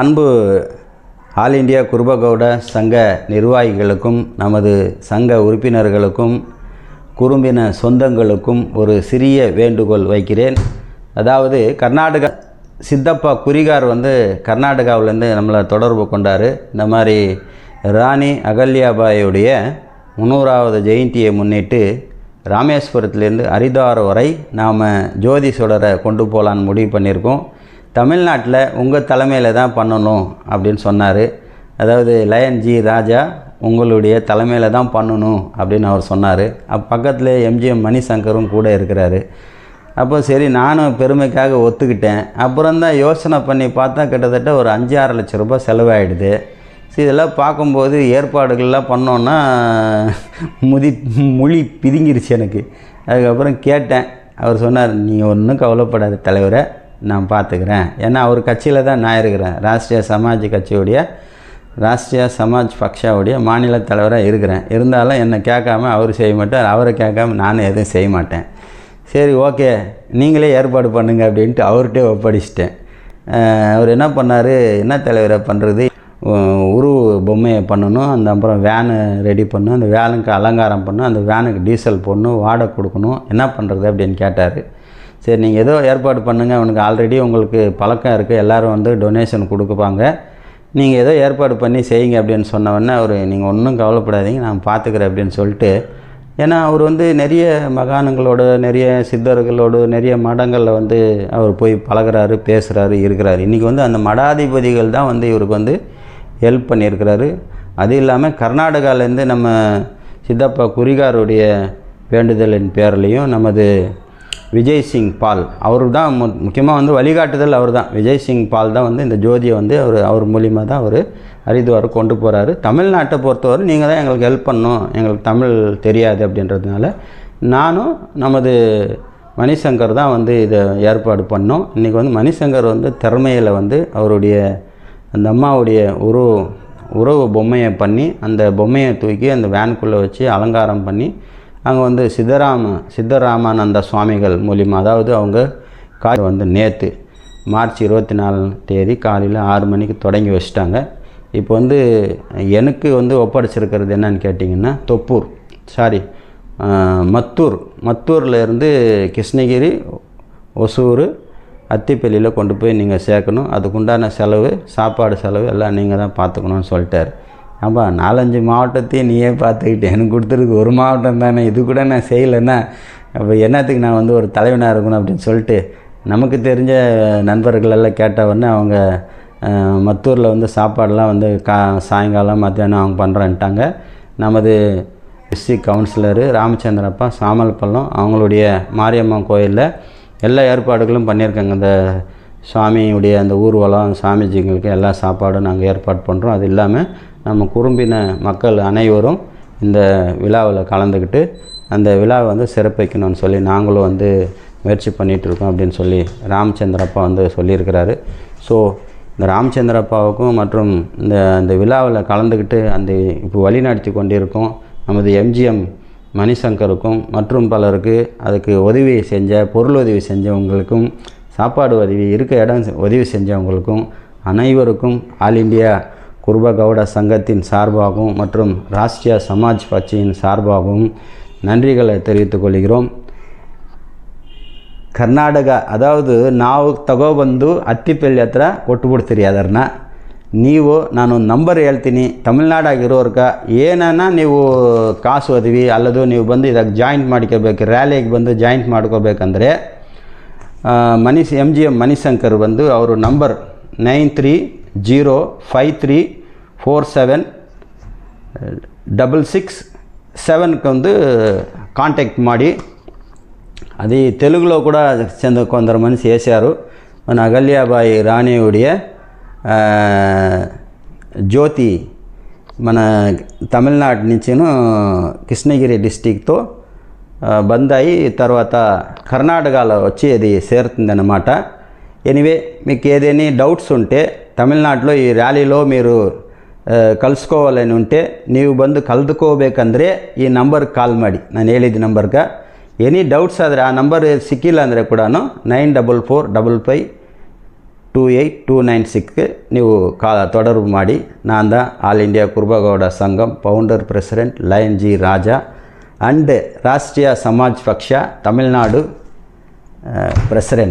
அன்பு all India குருபகவுட சங்க நிர்வாகிகளுக்கும் நமது சங்க உறுப்பினர்களுக்கும் குறும்பின சொந்தங்களுக்கும் ஒரு சிறிய வேண்டுகோள் வைக்கிறேன். அதாவது கர்நாடகா சித்தப்பா குறிகார் வந்து கர்நாடகாவிலேருந்து நம்மளை தொடர்பு கொண்டார். இந்த மாதிரி ராணி அகல்யாபாயுடைய முந்நூறாவது ஜெயந்தியை முன்னிட்டு ராமேஸ்வரத்துலேருந்து ஹரித்வார் வரை நாம் ஜோதி சுடரை கொண்டு போகலான்னு முடிவு பண்ணியிருக்கோம். தமிழ்நாட்டில் உங்கள் தலைமையில் தான் பண்ணணும் அப்படின்னு சொன்னார். அதாவது லயன் ஜி ராஜா உங்களுடைய தலைமையில் தான் பண்ணணும் அப்படின்னு அவர் சொன்னார். அப்போ பக்கத்தில் எம்ஜிஎம் மணிசங்கரும் கூட இருக்கிறாரு. அப்போ சரி நானும் பெருமைக்காக ஒத்துக்கிட்டேன். அப்புறம் தான் யோசனை பண்ணி பார்த்தா கிட்டத்தட்ட ஒரு அஞ்சு ஆறு லட்ச ரூபாய் செலவாயிடுது. இதெல்லாம் பார்க்கும்போது ஏற்பாடுகள்லாம் பண்ணோன்னா முதி மொழி பிதுங்கிருச்சு எனக்கு. அதுக்கப்புறம் கேட்டேன். அவர் சொன்னார் நீங்கள் ஒன்றும் கவலைப்படாத தலைவரை. நான் பார்த்துக்கிறேன். ஏன்னா அவர் கட்சியில் தான் நான் இருக்கிறேன். ராஷ்ட்ரிய சமாஜ் கட்சியுடைய ராஷ்ட்ரிய சமாஜ் பக்ஷாவுடைய மாநில தலைவராக இருக்கிறேன். இருந்தாலும் என்னை கேட்காம அவர் செய்ய மாட்டார். அவரை கேட்காம நானும் எதுவும் செய்ய மாட்டேன். சரி ஓகே. நீங்களே ஏற்பாடு பண்ணுங்க அப்படின்ட்டு அவர்கிட்டே ஒப்படைச்சிட்டேன். அவர் என்ன பண்ணார்? என்ன தலைவரை பண்ணுறது உருவ பொம்மையை பண்ணணும். அந்த அப்புறம் வேனு ரெடி பண்ணணும். அந்த வேனுக்கு அலங்காரம் பண்ணணும். அந்த வேனுக்கு டீசல் போடணும். வாடகை கொடுக்கணும். என்ன பண்ணுறது அப்படின்னு கேட்டார். சரி நீங்கள் ஏதோ ஏற்பாடு பண்ணுங்கள் அவனுக்கு ஆல்ரெடி உங்களுக்கு பழக்கம் இருக்குது எல்லோரும் வந்து டொனேஷன் கொடுக்குப்பாங்க நீங்கள் ஏதோ ஏற்பாடு பண்ணி செய்யுங்க அப்படின்னு சொன்னவொடனே அவர் நீங்கள் ஒன்றும் கவலைப்படாதீங்க. நான் பார்த்துக்கிறேன் அப்படின்னு சொல்லிட்டு ஏன்னா அவர் வந்து நிறைய மகான்களோட நிறைய சித்தர்களோடு நிறைய மடங்களில் வந்து அவர் போய் பழகுறாரு பேசுகிறாரு இருக்கிறாரு. இன்றைக்கி வந்து அந்த மடாதிபதிகள் தான் வந்து இவருக்கு வந்து ஹெல்ப் பண்ணியிருக்கிறாரு. அது இல்லாமல் கர்நாடகாவிலேருந்து நம்ம சித்தப்பா குறிகாருடைய வேண்டுதலின் பேர்லேயும் நமது விஜய் சிங் பால். அவர் தான் மு முக்கியமாக வந்து வழிகாட்டுதல் அவர் தான் விஜய் சிங் பால் தான் வந்து இந்த ஜோதியை வந்து அவர் அவர் மூலியமாக தான் அவர் ஹரித்வார் கொண்டு போகிறாரு தமிழ்நாட்டை பொறுத்தவரை நீங்கள் தான் எங்களுக்கு ஹெல்ப் பண்ணணும். எங்களுக்கு தமிழ் தெரியாது அப்படின்றதுனால நானும் நமது மணிசங்கர் தான் வந்து இதை ஏற்பாடு பண்ணோம். இன்றைக்கி வந்து மணிசங்கர் வந்து திறமையில் வந்து அவருடைய அந்த அம்மாவுடைய உறவு உறவு பொம்மையை பண்ணி அந்த பொம்மையை தூக்கி அந்த வேனுக்குள்ளே வச்சு அலங்காரம் பண்ணி அங்கே வந்து சித்தராம சித்தராமானந்த சுவாமிகள் மூலிமா அதாவது அவங்க கா வந்து நேற்று மார்ச் இருபத்தி நாலு தேதி காலையில் ஆறு மணிக்கு தொடங்கி வச்சிட்டாங்க. இப்போ வந்து எனக்கு வந்து ஒப்படைச்சிருக்கிறது என்னன்னு கேட்டிங்கன்னா தொப்பூர் சாரி மத்தூர். மத்தூரில் இருந்து கிருஷ்ணகிரி ஒசூர் அத்திப்பள்ளியில் கொண்டு போய் நீங்கள் சேர்க்கணும். அதுக்குண்டான செலவு சாப்பாடு செலவு எல்லாம் நீங்கள் தான் பார்த்துக்கணும்னு சொல்லிட்டார். ஆமாம் நாலஞ்சு மாவட்டத்தையும் நீயே பார்த்துக்கிட்டு எனக்கு கொடுத்துருக்கு ஒரு மாவட்டம் தானே இது கூட நான் செய்யலைன்னா அப்போ என்னத்துக்கு நான் வந்து ஒரு தலைவனாக இருக்கணும் அப்படின்னு சொல்லிட்டு நமக்கு தெரிஞ்ச நண்பர்கள் எல்லாம் கேட்ட உடனே அவங்க மத்தூரில் வந்து சாப்பாடெலாம் வந்து கா சாயங்காலம் மத்தியானம் அவங்க பண்ணுறேன்ட்டாங்க நமது எஸ்சி கவுன்சிலரு ராமச்சந்திரப்பா சாமல்பள்ளம் அவங்களுடைய மாரியம்மன் கோயிலில் எல்லா ஏற்பாடுகளும் பண்ணியிருக்காங்க. இந்த சுவாமியுடைய அந்த ஊர்வலம் சாமிஜிங்களுக்கு எல்லா சாப்பாடும் நாங்கள் ஏற்பாடு பண்ணுறோம் அது இல்லாமல் நம்ம குறும்பின மக்கள் அனைவரும் இந்த விழாவில் கலந்துக்கிட்டு அந்த விழாவை வந்து சிறப்பிக்கணும்னு சொல்லி நாங்களும் வந்து முயற்சி பண்ணிகிட்ருக்கோம் அப்படின்னு சொல்லி ராமச்சந்திரப்பா வந்து சொல்லியிருக்கிறாரு. ஸோ இந்த ராமச்சந்திரப்பாவுக்கும் மற்றும் இந்த அந்த விழாவில் கலந்துக்கிட்டு அந்த இப்போ வழிநடத்தி கொண்டிருக்கோம். நமது எம்ஜிஎம் மணிசங்கருக்கும் மற்றும் பலருக்கு அதுக்கு உதவி செஞ்ச பொருள் உதவி செஞ்சவங்களுக்கும் சாப்பாடு உதவி இருக்க இடம் உதவி செஞ்சவங்களுக்கும் அனைவருக்கும் ஆல் இந்தியா குருப கவுட சங்கத்தின் சார்பாகவும் மற்றும் ராஷ்டிரிய சமாஜ் கட்சியின் சார்பாகவும் நன்றிகளை தெரிவித்துக் கொள்கிறோம் ಕರ್ನಾಟಕ ಅದಾವುದು ನಾವು ತಗೊಬಂದು ಹತ್ತಿಪಲ್ಲಿ ಹತ್ರ ಕೊಟ್ಬಿಡ್ತೀರಿ ಅದನ್ನ ನೀವು ನಾನು ನಂಬರ್ ಹೇಳ್ತೀನಿ ತಮಿಳ್ನಾಡಾಗಿರೋರ್ಗ ಏನನ್ನ ನೀವು ಕಾಸು ಒದವಿ ಅಲ್ಲದು ನೀವು ಬಂದು ಇದಕ್ಕೆ ಜಾಯಿಂಟ್ ಮಾಡ್ಕೋಬೇಕು ರ್ಯಾಲಿಗೆ ಬಂದು ಜಾಯಿಂಟ್ ಮಾಡ್ಕೋಬೇಕಂದ್ರೆ ಆ, Manish M G M Manishankar ಬಂದು ಅವರು number nine three zero five three four seven double six సెవెన్కి வந்து కాంటాక్ట్ ಮಾಡಿ అది తెలుగులో కూడా చెంద కొందరు మనిషి వేశారు మన అగల్యాబాయి రాణియుడియ ఆ, జ్యోతి మన తమిళనాడు నుంచిను కృష్ణగిరి డిస్టిక్తో ఆ, బంద్ అయి తర్వాత కర్ణాటకలో వచ్చి అది చేరుతుందన్నమాట ఎనివే మీకు ఏదైనా డౌట్స్ ఉంటే తమిళనాడులో ఈ ర్యాలీలో మీరు ಕಲಿಸ್ಕೋವಲ್ಲೇನುಂಟೆ ನೀವು ಬಂದು ಕಲ್ತ್ಕೋಬೇಕಂದ್ರೆ ಈ ನಂಬರ್ಗೆ ಕಾಲ್ ಮಾಡಿ ನಾನು ಹೇಳಿದ ನಂಬರ್ಗೆ ಎನಿ ಡೌಟ್ಸ್ ಆದರೆ ಆ ನಂಬರ್ ಸಿಕ್ಕಿಲ್ಲ ಅಂದರೆ ಕೂಡ nine double four double five two eight two nine ಸಿಕ್ಸ್ಗೆ ನೀವು ಕಾ தொடர்பு ಮಾಡಿ ನಾನು all India Kurubagowda Sangham founder president lion G Raja and Rashtriya Samaj Paksha Tamil Nadu president